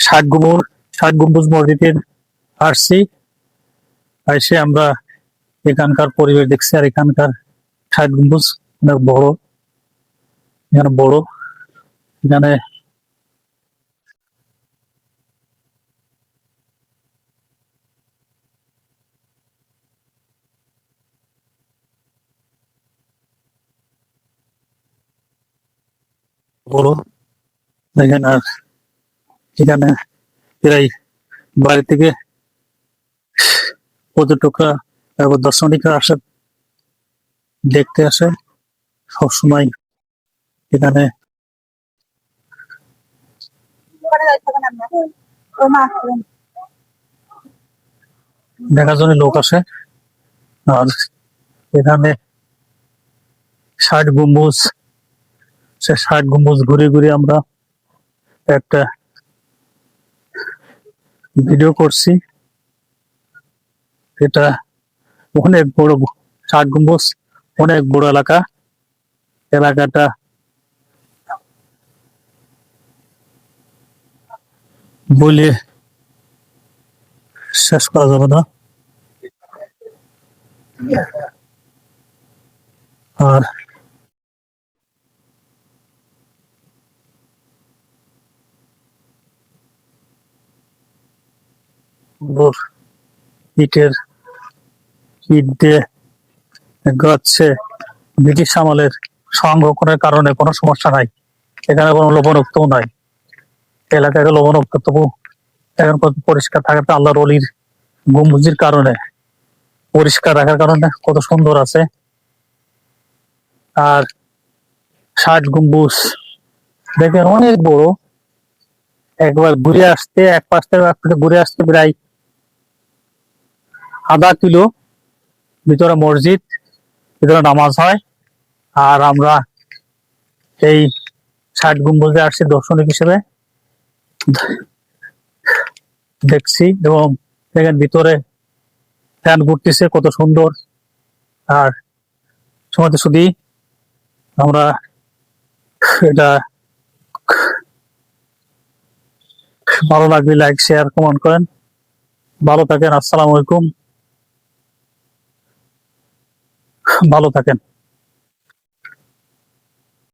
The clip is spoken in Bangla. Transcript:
ষাট গম্বুজ ষাট গম্বুজ মসজিদের আসছি এসে আমরা এখানকার পরিবেশ দেখছি, আর এখানকার ষাট গম্বুজ অনেক বড়, এখানে বড়। এখানে বড়। দেখেন আর এখানে প্রায় বাইরে থেকে পর্যটকরা এবং দর্শনিকরা আসে দেখতে আসে সবসময় এখানে। দেখার জন্য লোক আসে। আর এখানে ষাট গম্বুজ, সে ষাট গম্বুজ ঘুরে ঘুরে আমরা একটা ভিডিও করছি। এটা অনেক বড় ষাট গম্বুজ, অনেক বড় এলাকা। এলাকাটা বলে শেষ করা যাবে না। আর সুন্দর ইটের ইট দিয়ে গাচ্ছে ব্রিটিশ আমলের সংরক্ষণের কারণে, কোনো সমস্যা নাই। এখানে কোনো লবণাক্তও নাই। এলাকায় লবণাক্ত, তবু এখন কত পরিষ্কার থাকে আল্লাহর অলির গম্বুজির কারণে। পরিষ্কার রাখার কারণে কত সুন্দর আছে। আর ষাট গম্বুজ, দেখেন অনেক বড়। একবার ঘুরে আসতে, এক পাশ থেকে ঘুরে আসতে প্রায় আধা কিলো ভিতরে মসজিদ, ভিতরে নামাজ হয়। আর আমরা এই ষাট গম্বুজে আসছি দর্শনিক হিসেবে। দেখছি এবং দেখেন ভিতরে ফ্যান ঘুরতেছে, কত সুন্দর। আর সময় শুধু আমরা এটা ভালো লাগলে লাইক শেয়ার কমেন্ট করেন। ভালো থাকেন, আসসালামু আলাইকুম। ভালো থাকেন।